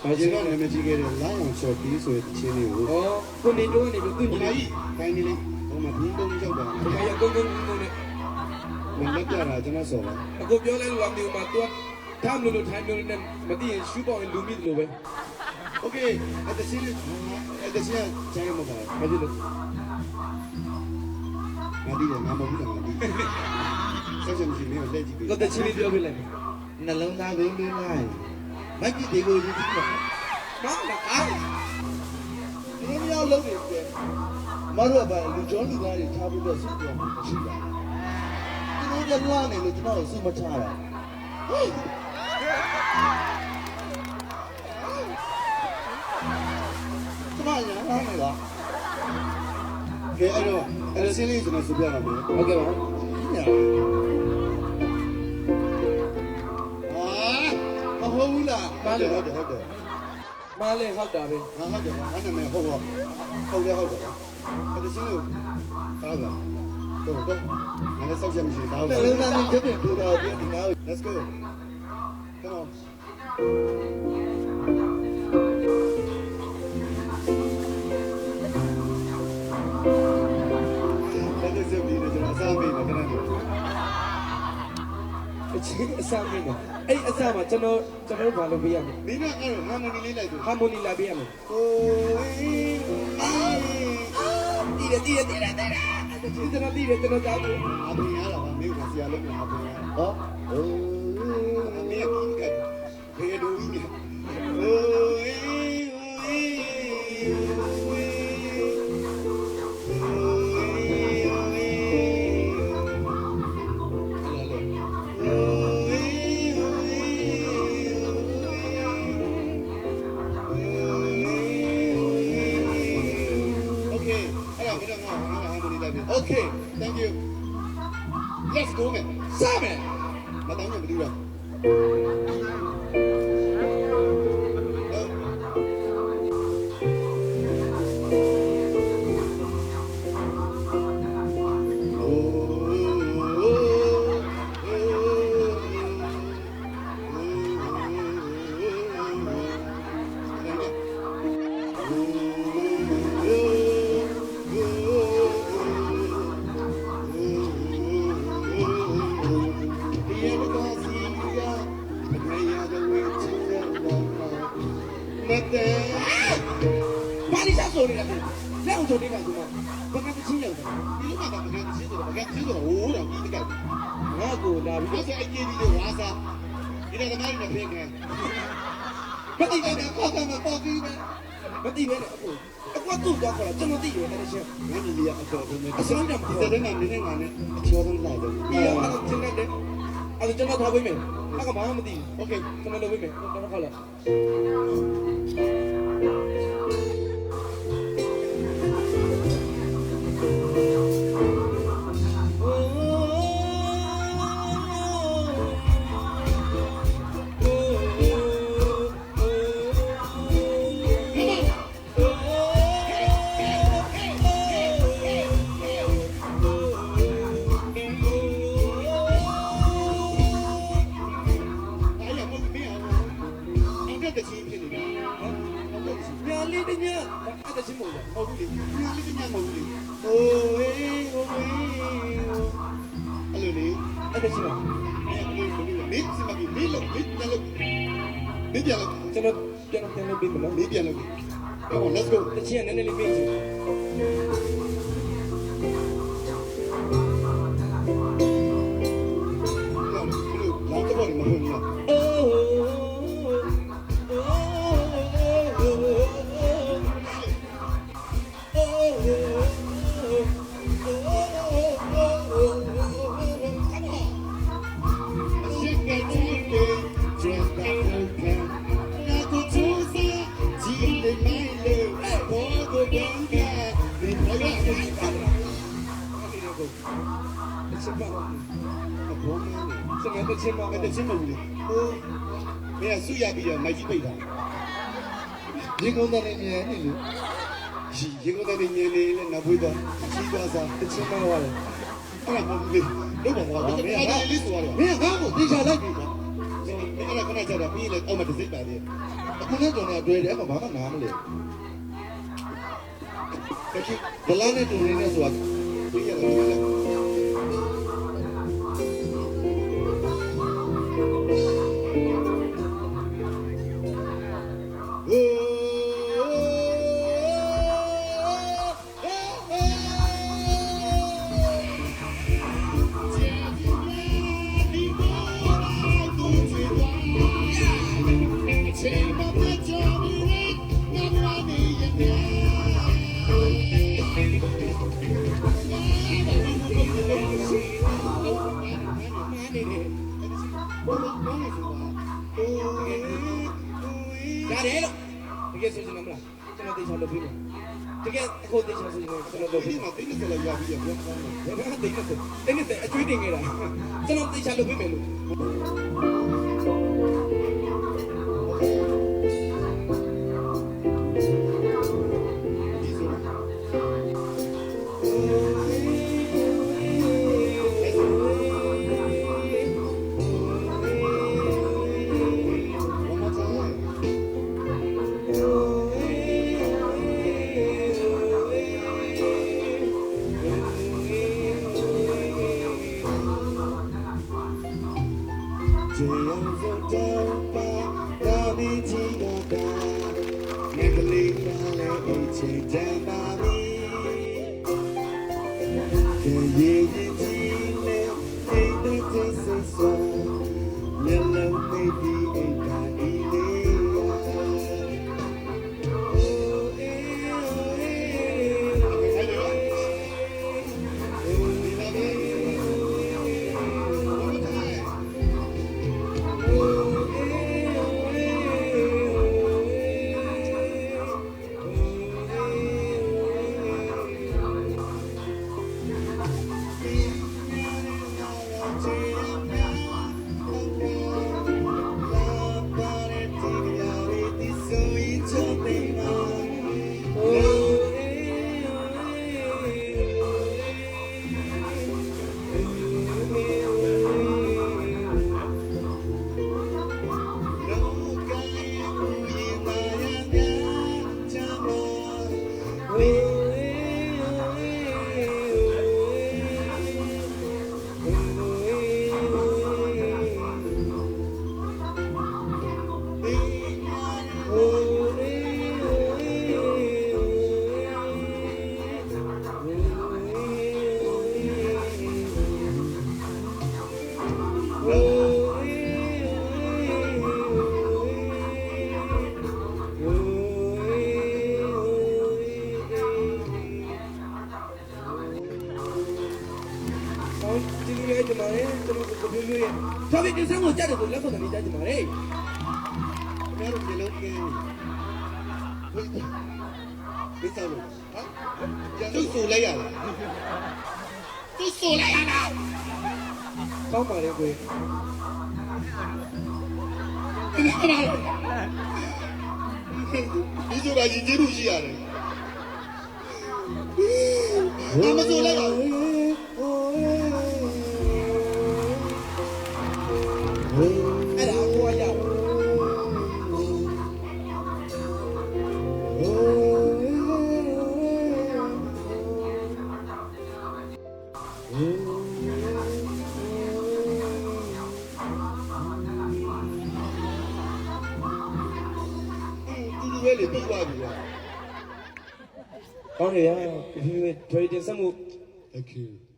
။ဘာကျင်တော့နာမည်ကြီးခဲ့တဲ့လိုင်းအောင်ဆော်ပြီးဆိုတဲ့ချင်းလေးကိုဟောကိုနေတိုးကနေပြီးသူညီလေးခိုင်းနေလေးဟိုမှာဘင်းတုံးရောက်တာ။ဒါရကုန်းကုန်းကုန်းနဲ့မလက်ကြတာကျွန်တော်ဆော်ပါ။အခုပြောလိုက်လို့အမေကသူကဒါမလို့လို့ထိုင်လို့နဲ့မသိရင်ရှူပေါင်လူမိတယ်လို့ပဲ။ Okay အဲ့ဒါစီးအဲ့ဒါစီးကျန်ရမှာပါ။ဘာဖြစ်လို့ငါဒီကငါမဟုတ်ဘူးငါဒီဆက်ချက်မရှိမင်းလက်ကြည့်ပေး။တော့တချီလေးပြောပြလိုက်။နှလုံးသားကုန်လေးလိုက်။ မိုက်ကြီးတွေကိုယူကြည့်ပါမောင်းလာအားဒီမျိုးလုံးနေတယ်မတို့ကလူကျော်လူသားတွေထားဖို့တော့စိတ်ပြောမှုမရှိပါဘူးဒီလိုကြလာနေလို့ကျွန်တော်စိတ်မချတာဟေးကျမညာဟောင်းနေလားကဲအဲ့တော့အဲ့ဒါစင်းလေးကျွန်တော်စပြရမယ်ဟုတ်ကဲ့ပါ ဟုတ်ဘူးလားဟုတ်တယ်ဟုတ်တယ်ဟုတ်တယ်မားလဲဟုတ်တာပဲငါဟုတ်တယ်ငါနာမည်ဟုတ်တော့ဟုတ်တယ်ဟုတ်တယ်အဲ့ဒါစင်းလို့ကားပါတော့တော့ငါလည်းစောက်ချက်မရှိဘူးဒါလည်းနာမည်ချက်ပြတော့ဒီဒီနာ Let's go Come on အချင်းအစမင်းကအဲ့ဒီအစမှာကျွန်တော်ကျွန်တော်တို့ဘာလုပ်ပေးရမလဲဒီတော့အဲ့တော့ဟာမိုနီလေးလိုက်သူဟာမိုနီလာပေးရမယ်ဟိုတီးတယ်တီးတယ်တီးတယ်တီးတယ်ကျွန်တော်တီးတယ်ကျွန်တော်ကြောက်တယ်အပြင်ရတာကမင်းကဆရာလုပ်နေတာအပြင်ရဟောဟို Okay thank you Let's go man စမယ်မ တချင်းရောက်တယ် ဒီလိုမှကမကန်စီးတော့မကန်စီးတော့ဟိုးတော့ပြီးတကယ် ငါကိုလာပြီး ဘာသာအကြီးကြီးတွေဝါစားဒီကတည်းကလည်းဖေးကန် မတိတယ်ကောက်ကမပေါ်ပြီးပဲမတိပဲအခုအခုသူ့တော့ခေါ်လာကျွန်တော်တိတယ်အဲ့ဒါချင်း ငါညီလေးအတော်ဆုံးပဲ အစလုံးတော့မ ဒီ ခေါ် တဲ့ကမင်းနဲ့ငါနဲ့အချောဆုံးလာတယ် ပြီးတော့အဲ့ဒါချင်းနဲ့အဲ့ဒါကျွန်တော်ထားပေးမယ်အဲ့ကဘာမှမသိ โอเค ဘူးကျွန်တော်လုပ်ပေးမယ်ကျွန်တော်ခေါ်လာ ကချင်းဖြစ်နေတာနော်ပြန်လေးတညအကချင်းမဟုတ်ဘူးလေပြန်လေးတညမဟုတ်ဘူးလေအိုးဝေးအိုးဝေးအဲ့လိုလေအကချင်းအဲ့လိုလေမစ်စမကြီးမစ်လို့မစ်တယ်လို့မစ်ပြန်လို့ကျွန်တော်ပြန်ပြန်လို့ပြန်လို့မစ်ပြန်လို့ let's go တချင်နည်းနည်းလေးမစ် ချင်းပါစမတချင်းပါအဲ့ဒါချင်းမဟုတ်ဘူးဟိုမင်းကဆုရပြီးတော့မိုက်ကြီးပိတ်တာရေကုန်တဲ့နေနေလို့ရေကုန်တဲ့နေနေလေနောက်ပွေးတော့စီးသွားစားတချင်းပါသွားတယ်အဲ့ဒါမဟုတ်ဘူးလေတော့ဘာဘာမင်းအဲ့ဒါလေးဆိုရတယ်မင်းကငါ့ကိုတေချာလိုက်ပြီကွာမင်းအဲ့ဒါကမှကျတော့ပြီးလေအောက်မှာတစ်စိတ်ပါသေးအခုလည်းကျွန်တော်တွေ့တယ်အမဘာမှနားမလဲတယ်တချို့ဘလန်းနဲ့တူနေနေဆိုတာပြီးရတယ် ရတယ်လို့တကယ်ဆိုချင်တယ်မလားကျွန်တော်တေချာလုပ်ပြီးမယ်တကယ်အခုတေချာဆိုချင်တယ်ကျွန်တော်လုပ်ဒီပြီးမှာတိတ်နေကြလာရပြီးပြန်ပြန်ဘယ်မှာတိတ်နေတယ်တင်းနေတယ်အကျွေးတင်နေတာကျွန်တော်တေချာလုပ်ပြီးမယ်လို့ Yeah. တွေတော်ပြီကျဆန်းကိုကြက်တယ်ဆိုလက်ဆောင်တွေကြက်ကြပါလေခင်ဗျားတို့ဒီလုံးကဲဘယ်ဆောင်လို့ဟာသူ့ဆိုလိုက်ရလားသူ့ဆိုလိုက်ရလားကောင်းပါလေကိုယ်ဒီလိုပါရင်ကျေးဇူးရှိရတယ်။အမဆိုလိုက်ပါဘူး ပဲလေပြီးသွားပြီကွာကောင်းတယ်ရပြပြထွေးတင်ဆက်မှု Thank you